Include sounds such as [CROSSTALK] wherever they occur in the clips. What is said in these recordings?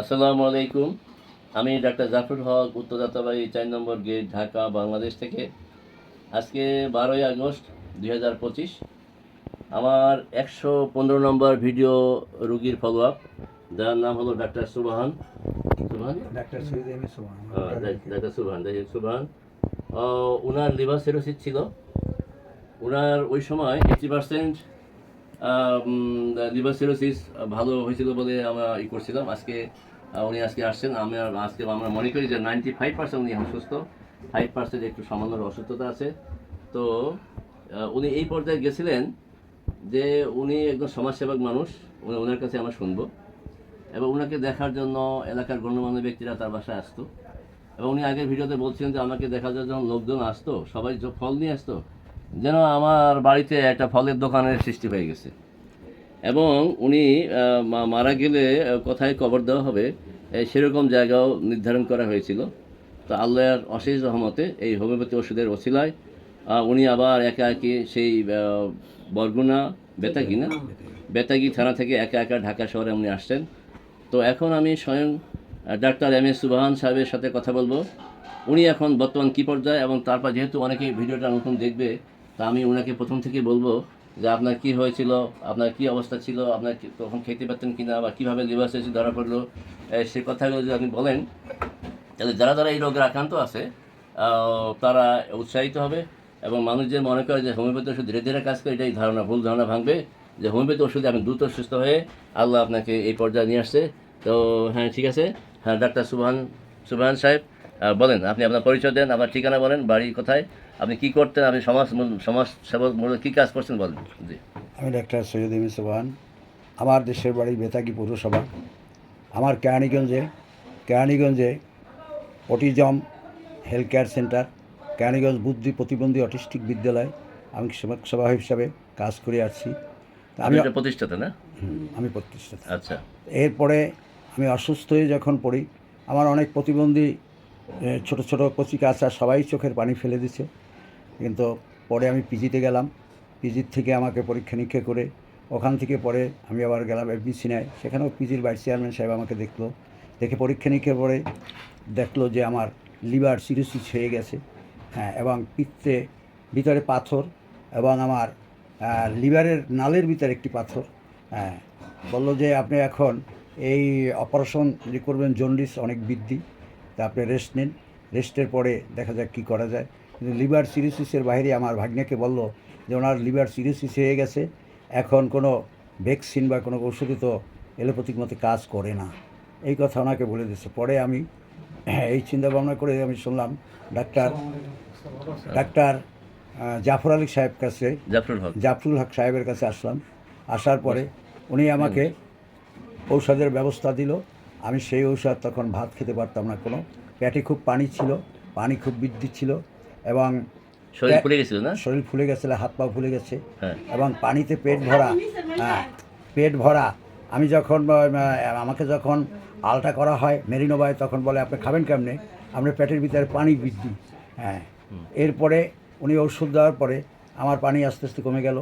আসসালামু আলাইকুম। আমি ডাক্তার জাফর হক উত্তর যাত্রাবাড়ি চার নম্বর গেট ঢাকা বাংলাদেশ থেকে। আজকে বারোই আগস্ট দুই হাজার পঁচিশ। আমার একশো পনেরো নম্বর ভিডিও রুগীর ফলো আপ যার নাম হলো ডাক্তার সুবাহান। সুবাহান? ডাক্তার ডাক্তার সুবহান ওনার লিভার সিরোসিস ছিল। ওনার ওই সময় এইটি পার্সেন্ট লিভার সিরোসিস ভালো হয়েছিল বলে আমরা ই করছিলাম। আজকে উনি আজকে আসছেন। আমরা আজকে আমরা মনে করি যে নাইনটি ফাইভ পার্সেন্ট উনি এখন সুস্থ ফাইভ পার্সেন্ট একটু সামান্য অসুস্থতা আছে। তো উনি এই পর্যায়ে গেছিলেন যে উনি একজন সমাজসেবক মানুষ। উনি- ওনার কাছে আমরা শুনব। এবং ওনাকে দেখার জন্য এলাকার গণ্যমান্য ব্যক্তিরা তার বাসায় আসতো। এবং উনি আগের ভিডিওতে বলছিলেন যে আমাকে দেখার জন্য যখন লোকজন আসতো, সবাই ফল নিয়ে আসতো, যেন আমার বাড়িতে একটা ফলের দোকানের সৃষ্টি হয়ে গেছে। এবং উনি মারা গেলে কোথায় কবর দেওয়া হবে সেরকম জায়গাও নির্ধারণ করা হয়েছিল। তো আল্লাহর অশেষ রহমতে এই হোমিওপ্যাথি ওষুধের ওসিলায় উনি আবার একা একি সেই বরগুনা বেতাগি না বেতাগি থানা থেকে একা একা ঢাকা শহরে উনি আসছেন। তো এখন আমি স্বয়ং ডাক্তার এম এস সুবাহান সাহেবের সাথে কথা বলব। উনি এখন বর্তমান কী পর্যায়ে এবং তারপর যেহেতু অনেকেই ভিডিওটা নতুন দেখবে, তা আমি ওনাকে প্রথম থেকে বলব যে আপনার কি হয়েছিল, আপনার কি অবস্থা ছিল, আপনার কি- তখন খেতে পারতেন কিনা বা কীভাবে লিভার সিরোসিস ধরা পড়ল সে কথাগুলো যদি আপনি বলেন, তাহলে যারা যারা এই রোগের আক্রান্ত আছে তারা উৎসাহিত হবে এবং মানুষ যে মনে করে যে হোমিওপ্যাথি ওষুধ ধীরে ধীরে কাজ করে, এটাই ধারণা, ভুল ধারণা ভাঙবে যে হোমিওপ্যাথি ওষুধে আপনি দ্রুত সুস্থ হয়ে আল্লাহ আপনাকে এই পর্যায়ে নিয়ে আসছে। তো হ্যাঁ ঠিক আছে। হ্যাঁ ডাক্তার সুবহান সুবহান সাহেব বলেন, আপনি আপনার পরিচয় দেন, আপনার ঠিকানা বলেন, বাড়ি কোথায়? আপনি কি করতেন? আপনি সমাজ সমাজ সেবক মূলক কী কাজ করছেন বলেন? জি। আমি ডাক্তার সৈয়দ এম এ সোমান আমার দেশের বাড়ি বেতাগি পৌরসভা। আমার কেরানীগঞ্জে কেরানীগঞ্জে autism health care centre Keraniganj বুদ্ধি প্রতিবন্ধী অটিস্টিক বিদ্যালয়। আমি সেবক সভা হিসাবে কাজ করে আসছি। আমি প্রতিষ্ঠাতা না? আমি প্রতিষ্ঠাতা। আচ্ছা। এরপরে আমি অসুস্থ হয়ে যখন পড়ি আমার অনেক প্রতিবন্ধী ছোট ছোট কচি কাঁচা সবাই চোখের পানি ফেলে দিছে। কিন্তু পরে আমি পিজিতে গেলাম। পিজির থেকে আমাকে পরীক্ষা নিরীক্ষা করে ওখান থেকে পরে আমি আবার গেলাম এফবিসিনায় সেখানেও পিজির ভাইস চেয়ারম্যান সাহেব আমাকে দেখল। দেখে পরীক্ষা নিরীক্ষা পরে দেখল যে আমার লিভার সিরোসিস হয়ে গেছে হ্যাঁ এবং পিত্তে ভিতরে পাথর এবং আমার লিভারের নালের ভিতরে একটি পাথর হ্যাঁ। বলল যে আপনি এখন এই অপারেশন যে করবেন, জন্ডিস অনেক বৃদ্ধি, তা আপনি রেস্ট নিন। রেস্টের পরে দেখা যাক কী করা যায়। লিভার সিরোসিসের বাইরে আমার ভাগ্নেকে বলল যে ওনার লিভার সিরোসিস হয়ে গেছে এখন কোনো ভ্যাকসিন বা কোনো ওষুধে তো এলোপ্যাথিক মতো কাজ করে না। এই কথা ওনাকে বলে দিয়েছে। পরে আমি এই চিন্তা ভাবনা করে আমি শুনলাম ডাক্তার ডাক্তার জাফর আলী সাহেব কাছে জাফরুল হক। জাফরুল হক সাহেবের কাছে আসলাম। আসার পরে উনি আমাকে ঔষধের ব্যবস্থা দিল। আমি সেই ঔষধ তখন ভাত খেতে পারতাম না কোনো। পেটে খুব পানি ছিল পানি খুব বৃদ্ধি ছিল। এবং শরীর ফুলে গেছিল না? শরীর ফুলে গেছিল হাত পা ফুলে গেছে হ্যাঁ। এবং পানিতে পেট ভরা। হ্যাঁ পেট ভরা। আমি যখন আমাকে যখন আলটা করা হয় মেরিনোবায় তখন বলে আপনি খাবেন কেমনে? আপনার পেটের ভিতরে পানি বৃদ্ধি। হ্যাঁ এরপরে উনি ওষুধ দেওয়ার পরে আমার পানি আস্তে আস্তে কমে গেল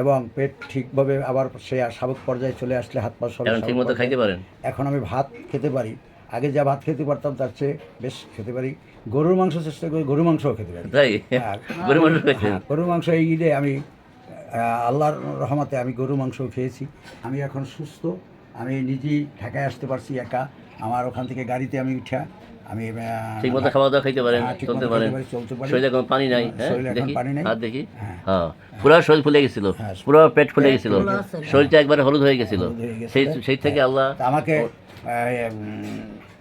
এবং পেট ঠিকভাবে আবার সে স্বাভাবিক পর্যায়ে চলে আসলে হাত পা সব এখন ঠিক মতো খাইতে পারেন? এখন আমি ভাত খেতে পারি। আগে যা ভাত খেতে পারতাম তার চেয়ে বেশ খেতে পারি। গরুর মাংস চেষ্টা করি গরুর মাংসও খেতে পারি। হ্যাঁ। গরুর মাংস এই ঈদে আমি আল্লাহর রহমাতে আমি গরুর মাংস খেয়েছি। আমি এখন সুস্থ। আমি নিজেই ঢাকায় আসতে পারছি একা। আমার ওখান থেকে গাড়িতে আমি উঠা। আমি আহ, ঠিক মতো খাওয়া দাওয়া খাইতে পারেন হ্যাঁ, চলতে পারেন। চলতে। পানি নাই হ্যাঁ শরীরে এখন পানি নাই। দেখি। হ্যাঁ। হ্যাঁ পুরো শরীর ফুলে গেছিল হ্যাঁ, পুরো পেট ফুলে গেছিল শরীরটা একবারে হলুদ হয়ে গেছিল। হয়ে। সেই সেই থেকে আল্লাহ আমাকে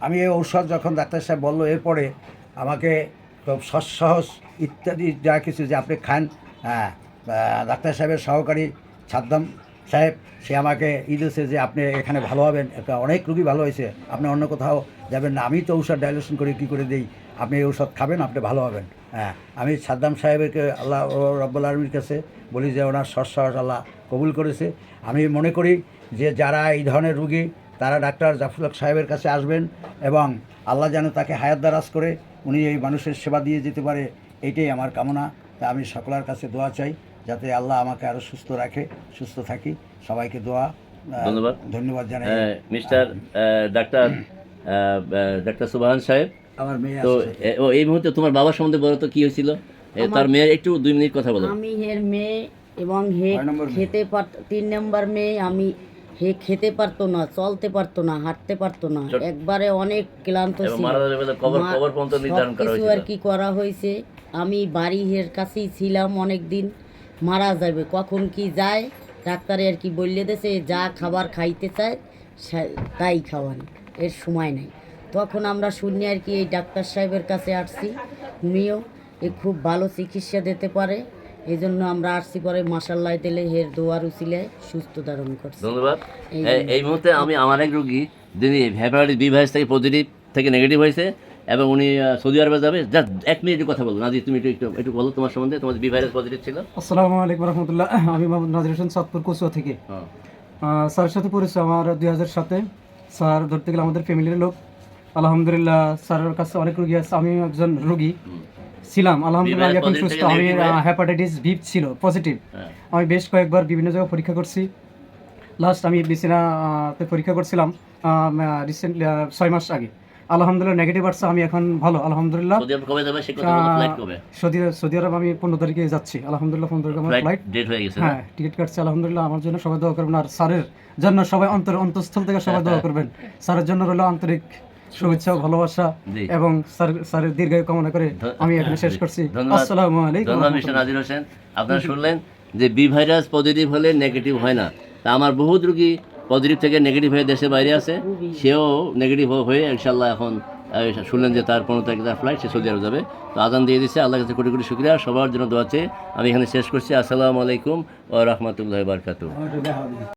আমি এই ঔষধ যখন ডাক্তার সাহেব বলল এরপরে আমাকে সহজ ইত্যাদি যা কিছু যে আপনি খান হ্যাঁ ডাক্তার সাহেবের সহকারী সাদ্দাম সাহেব সে আমাকে ই দিয়েছে যে আপনি এখানে ভালো হবেন অনেক রুগী ভালো হয়েছে আপনি অন্য কোথাও যাবেন না। আমি তো ঔষধ ডাইলেশন করে কী করে দিই? আপনি এই ঔষধ খাবেন আপনি ভালো হবেন। হ্যাঁ আমি সাদ্দাম সাহেবকে আল্লাহ ও রব্বুল আলমীর কাছে বলি যে ওনার সস সহজ আল্লাহ কবুল করেছে। আমি মনে করি যে যারা এই ধরনের রুগী তারা ডাক্তার জাফরুল সাহেবের কাছে আসবেন এবং আল্লাহ যেন তাকে হায়াত দারাজ করে উনি এই মানুষের সেবা দিয়ে যেতে পারে এইটাই আমার কামনা। তা আমি সকলের কাছে দোয়া চাই যাতে আল্লাহ আমাকে আরও সুস্থ রাখে সুস্থ থাকি। সবাইকে দোয়া ধন্যবাদ। ধন্যবাদ জানাই। মিস্টার ডাক্তার ডাক্তার সুবাহান সাহেব আমার মেয়ে তো ও এই মুহূর্তে তোমার বাবার সম্বন্ধে বলো তো কি হয়েছিল? তার মেয়ের একটু দুই মিনিট কথা বলো। আমি হের মেয়ে এবং হে? খেতে পারত তিন নম্বর মেয়ে আমি হে খেতে পারতো না চলতে পারতো না হাঁটতে পারতো না। একবারে অনেক ক্লান্ত হয়েছিল। আর কি করা হয়েছে? আমি বাড়ি হের কাছেই ছিলাম অনেক দিন মারা যাবে কখন কি যায়? ডাক্তারে আর কি বললে দেছে যা খাবার খাইতে চায় তাই খাওয়ান। এর সময় নাই। তখন আমরা শুনি আর কি এই ডাক্তার সাহেবের কাছে আসছি। উনিও এ খুব ভালো চিকিৎসা দিতে পারে। এই জন্য আমরা আসছি পরে মাসাল্লাহ দিলে হের দোয়ার উচিলে সুস্থ ধারণ করছি। ধন্যবাদ। এই মুহূর্তে আমি আমার এক রুগী যিনি হেপাটাইটিস বি ভাইরাস থেকে পজিটিভ থেকে নেগেটিভ হয়েছে এবং উনি সৌদি আরবে যাবে। জাস্ট এক মিনিট কথা বলো। নাজি তুমি একটু একটু একটু বলো তোমার সম্বন্ধে। তোমার বি ভাইরাস পজিটিভ ছিল? আসসালামু আলাইকুম রহমতুল্লাহ। আমি মোহাম্মদ নাজির হোসেন সাতপুর কচুয়া থেকে। হ্যাঁ। আহ, স্যারের সাথে পরিচয় আমার দুই হাজার সাতে। স্যার ধরতে গেলে আমাদের ফ্যামিলির লোক। আলহামদুলিল্লাহ স্যারের কাছে অনেক রোগী আছে আমি একজন রোগী ছিলাম। আলহামদুলিল্লাহ এখন সুস্থ আমি হ্যাপাটাইটিস বি ছিল পজিটিভ হ্যাঁ। আমি বেশ কয়েকবার বিভিন্ন জায়গায় পরীক্ষা করছি। লাস্ট আমি বিছানা তে পরীক্ষা করছিলাম রিসেন্টলি ছয় মাস আগে। আলহামদুলিল্লাহ নেগেটিভ আসছে আমি এখন ভালো আলহামদুলিল্লাহ। সৌদি সৌদি আরব আমি পনেরো তারিখে যাচ্ছি। আলহামদুলিল্লাহ পনেরো তারিখে আমার ফ্লাইট ফ্লাইট ডেট হয়ে গেছে হ্যাঁ টিকিট কাটছে আলহামদুলিল্লাহ আমার জন্য সবাই দোয়া করবেন। আর স্যারের জন্য সবাই অন্তর অন্তঃস্থল থেকে সবাই দোয়া [LAUGHS] করবেন। স্যারের জন্য রইল আন্তরিক শুভেচ্ছা ভালোবাসা এবং স্যারের দীর্ঘায়ু কামনা করে আমি এখানে শেষ করছি। আসসালামু আলাইকুম ধন্যবাদ মিস্টার নাজির হোসেন। আপনারা শুনলেন যে বি ভাইরাস পজিটিভ হলে নেগেটিভ হয় না। তা আমার বহুত রুগী পজিটিভ থেকে নেগেটিভ হয়ে দেশের বাইরে আছে। সেও নেগেটিভ হয়ে ইনশাল্লাহ এখন শুনলেন যে তার পনেরো তারিখে তার ফ্লাইট সে সৌদি আরব যাবে। তো আদান দিয়ে দিচ্ছে আল্লাহ কাছে কোটি কোটি শুক্রিয়া। সবার জন্য দোয়াচ্ছে আমি এখানে শেষ করছি। আসসালামু আলাইকুম ও রহমতুল্লাহ বারকাতু